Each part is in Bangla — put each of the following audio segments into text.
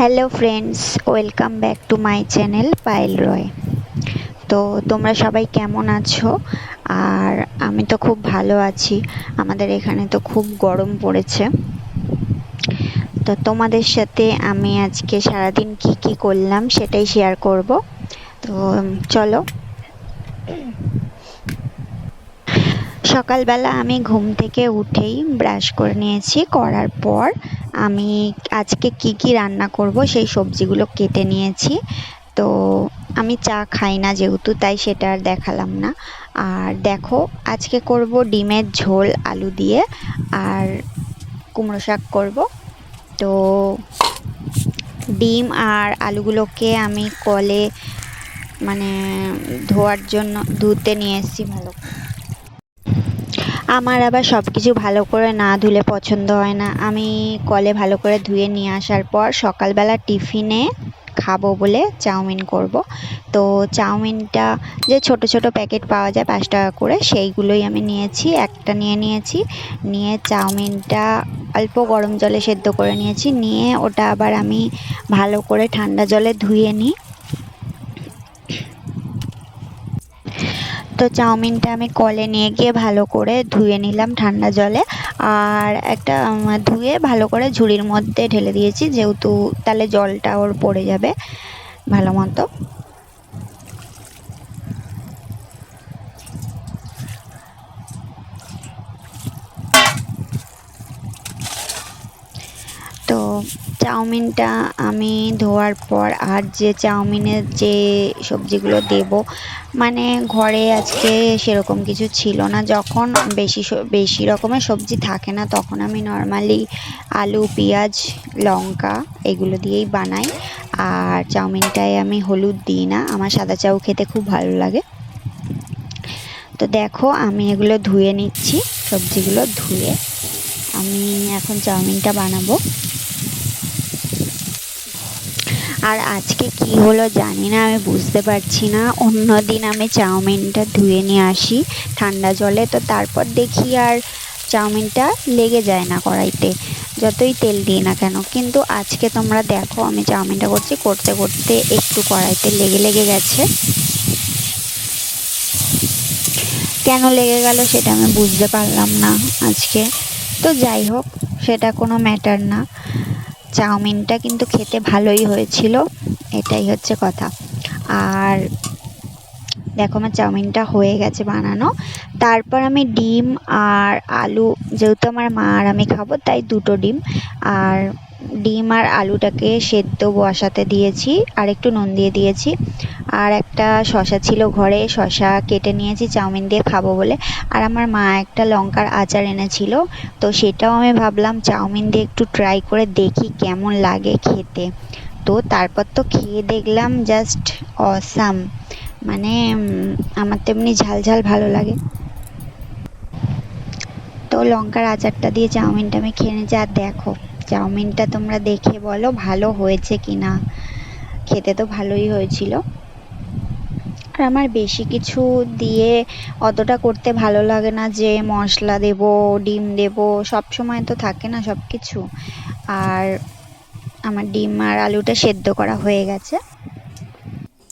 Hello friends welcome back to my channel Payel Roy তো তোমরা সবাই কেমন আছো? আর আমি তো খুব ভালো আছি। আমাদের এখানে তো খুব গরম পড়েছে। তো তোমাদের সাথে আমি আজকে সারাদিন কি কি করলাম সেটাই শেয়ার করব। তো চলো। সকালবেলা আমি ঘুম থেকে উঠেই ব্রাশ করে নিয়েছি। করার পর আমি আজকে কি কি রান্না করব সেই সবজিগুলো কেটে নিয়েছি। তো আমি চা খাই না যেহেতু, তাই সেটা আর দেখালাম না। আর দেখো, আজকে করব ডিমের ঝোল, আলু দিয়ে, আর কুমড়ো শাক করব। তো ডিম আর আলুগুলোকে আমি কলে মানে ধোয়ার জন্য, ধুতে নিয়ে এসেছি ভালো আমার আবার সব কিছু ভালো করে না ধুলে পছন্দ হয় না। আমি কলে ভালো করে ধুয়ে নিয়ে আসার পর সকালবেলা টিফিনে খাব বলে চাউমিন করব। তো চাউমিনটা যে ছোট ছোট প্যাকেট পাওয়া যায় পাঁচ টাকা করে, সেইগুলোই আমি নিয়েছি, একটা নিয়ে নিয়েছি। নিয়ে চাউমিনটা অল্প গরম জলে সেদ্ধ করে নিয়েছি। নিয়ে ওটা আবার আমি ভালো করে ঠান্ডা জলে ধুয়ে নিই। তো চাউমিনটা আমি কলে নিয়ে গিয়ে ভালো করে ধুয়ে নিলাম ঠান্ডা জলে। আর একটা ধুয়ে ভালো করে ঝুড়ির মধ্যে ঢেলে দিয়েছি, যেহেতু তাহলে জলটা ওর পড়ে যাবে ভালো মতো তো চাউমিনটা আমি ধোয়ার পর আর যে চাউমিনের যে সবজিগুলো দেব মানে ঘরে আজকে সেরকম কিছু ছিল না। যখন বেশি বেশি রকমের সবজি থাকে না, তখন আমি নর্মালি আলু, পেঁয়াজ, লঙ্কা এগুলো দিয়েই বানাই। আর চাউমিনটায় আমি হলুদ দিই না, আমার সাদা চাউ খেতে খুব ভালো লাগে। তো দেখো, আমি এগুলো ধুয়ে নিচ্ছি, সবজিগুলো ধুয়ে। আমি এখন চাউমিনটা বানাবো। আর আজকে কি হলো জানি না, আমি বুঝতে পারছি না। অন্য দিন আমি চাউমিনটা ধুয়ে নিয়ে আসি ঠান্ডা জলে। তো তারপর দেখি আর চাউমিনটা লেগে যায় না কড়াইতে। যতই তেল দিই না কেন, কিন্তু আজকে তোমরা দেখো আমি চাউমিনটা করছি, করতে করতে একটু কড়াইতে লেগে লেগে গেছে। কেন লেগে গেল সেটা আমি বুঝতে পারলাম না আজকে। তো যাই হোক, সেটা কোনো ম্যাটার না। চাউমিনটা কিন্তু খেতে ভালোই হয়েছিল, এটাই হচ্ছে কথা। আর দেখো আমার চাউমিনটা হয়ে গেছে বানানো। তারপর আমি ডিম আর আলু, যেহেতু আমার মা আর আমি খাব, তাই দুটো ডিম। আর ডিম আর আলুটাকে সেদ্ধ বসাতে দিয়েছি, আর একটু নুন দিয়ে দিয়েছি। আর একটা শশা ছিল ঘরে শশা কেটে নিয়েছি, চাউমিন দিয়ে খাব বলে। আর আমার মা একটা লঙ্কার আচার এনেছিল, তো সেটাও আমি ভাবলাম চাউমিন দিয়ে একটু ট্রাই করে দেখি কেমন লাগে খেতে। তো তারপর তো খেয়ে দেখলাম জাস্ট অসাম মানে আমার তো এমনি ঝাল ঝাল ভালো লাগে। তো লঙ্কার আচারটা দিয়ে চাউমিনটা আমি খেয়ে নিয়েছি, আর দেখো চাউমিনটা তোমরা দেখে বলো, ভালো হয়েছে কি না খেতে তো ভালোই হয়েছিল। আর আমার বেশি কিছু দিয়ে অতটা করতে ভালো লাগে না যে মশলা দেব, ডিম দেব, সব সময় তো থাকে না সব কিছু। আর আমার ডিম আর আলুটা সেদ্ধ করা হয়ে গেছে।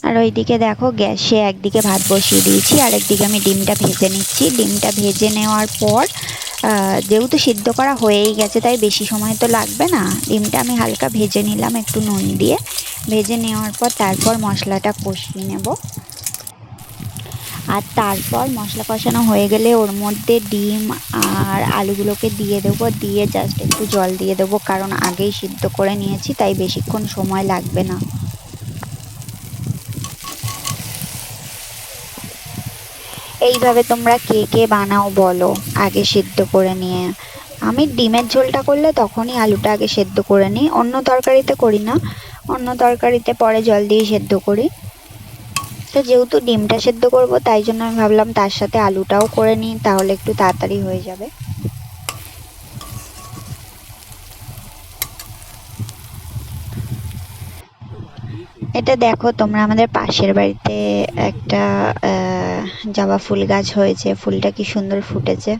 আর ওইদিকে দেখো, গ্যাসে একদিকে ভাত বসিয়ে দিয়েছি আর একদিকে আমি ডিমটা ভেজে নিচ্ছি। ডিমটা ভেজে নেওয়ার পর যেহেতু সিদ্ধ করা হয়েই গেছে, তাই বেশি সময় তো লাগবে না। ডিমটা আমি হালকা ভেজে নিলাম একটু নুন দিয়ে। ভেজে নেওয়ার পর তারপর মশলাটা কষিয়ে নেব। আর তারপর মশলা কষানো হয়ে গেলে ওর মধ্যে ডিম আর আলুগুলোকে দিয়ে দেবো, দিয়ে জাস্ট একটু জল দিয়ে দেবো, কারণ আগেই সিদ্ধ করে নিয়েছি, তাই বেশিক্ষণ সময় লাগবে না। এইভাবে তোমরা কে কে বানাও বলো, আগে সিদ্ধ করে নিয়ে। আমি ডিমের ঝোলটা করলে তখনই আলুটা আগে সেদ্ধ করে নিই। অন্য তরকারিতে করি না। অন্য তরকারিতে পরে জল দিয়ে সেদ্ধ করি। তো যেহেতু ডিমটা সেদ্ধ করব, তাই জন্য আমি ভাবলাম তার সাথে আলুটাও করে নিই, তাহলে একটু তাড়াতাড়ি হয়ে যাবে। এটা দেখো, তোমরা আমাদের পাশের বাড়িতে একটা জবা ফুল গাছ হয়েছে। ফুলটা কি সুন্দর ফুটেছে।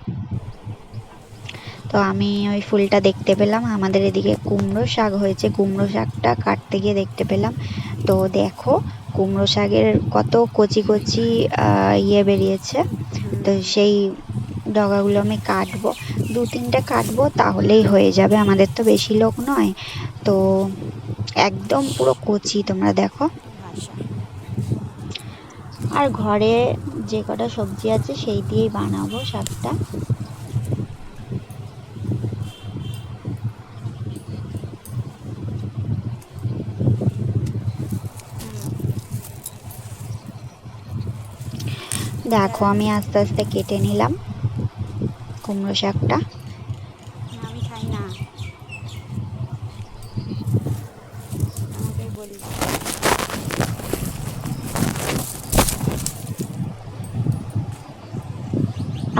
তো আমি ওই ফুলটা দেখতে পেলাম। আমাদের এদিকে কুমড়ো শাক হয়েছে। কুমড়ো শাকটা কাটতে গিয়ে দেখতে পেলাম। তো দেখো, কুমড়ো শাকের কত কচি কচি ইয়ে বেরিয়েছে। তো সেই ডগাগুলো আমি কাটবো। দু তিনটে কাটবো, তাহলেই হয়ে যাবে। আমাদের তো বেশি লোক নয়। তো একদম পুরো কচি, তোমরা দেখো। আর ঘরে যে কটা সবজি আছে, সেই দিয়েই বানাবো শাকটা। দেখো, আমি আস্তে আস্তে কেটে নিলাম কুমড়ো শাকটা আমি খাই না আমাকে বলি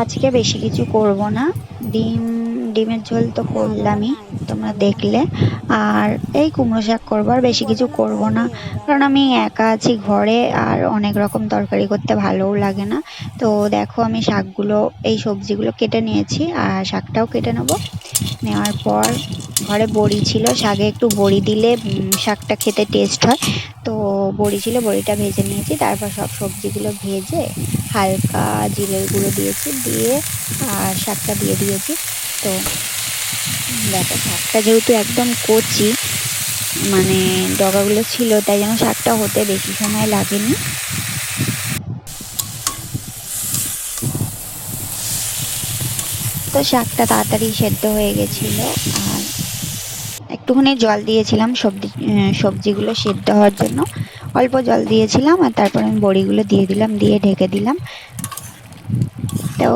আজকে বেশি কিছু করব না। ডিম, ডিমের ঝোল তো করলামই, তোমরা দেখলে। আর এই কুমড়ো শাক করব, আর বেশি কিছু করব না। কারণ আমি একা আছি ঘরে, আর অনেক রকম তরকারি করতে ভালোও লাগে না। তো দেখো, আমি শাকগুলো, এই সবজিগুলো কেটে নিয়েছি, আর শাকটাও কেটে নেব। নেওয়ার পর ঘরে বড়ি ছিল, শাকে একটু বড়ি দিলে শাকটা খেতে টেস্ট হয়। তো বড়ি ছিল, বড়িটা ভেজে নিয়েছি, তারপর সব সবজিগুলো ভেজে হালকা জিরের গুঁড়ো দিয়েছি, দিয়ে আর শাকটা দিয়ে দিয়েছি। তো দেখো শাকটা যেহেতু একদম কচি মানে ডগাগুলো ছিল, তাই জন্য শাকটা হতে বেশি সময় লাগেনি। তো শাকটা তাড়াতাড়ি সেদ্ধ হয়ে গেছিল, আর একটুখানি জল দিয়েছিলাম সবজি সবজিগুলো সেদ্ধ হওয়ার জন্য। অল্প জল দিয়েছিলাম আর তারপর আমি বড়িগুলো দিয়ে দিলাম, দিয়ে ঢেকে দিলাম। তো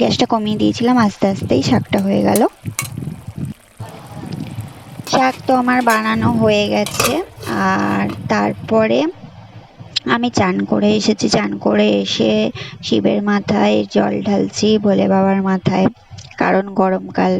গ্যাসটা কমিয়ে দিয়েছিলাম, আস্তে আস্তেই শাকটা হয়ে গেল। শাক তো আমার বানানো হয়ে গেছে আর তারপরে আমি চান করে এসেছি, চান করে এসে শিবের মাথায় জল ঢালছি, ভোলে বাবার মাথায়, কারণ গরমকাল।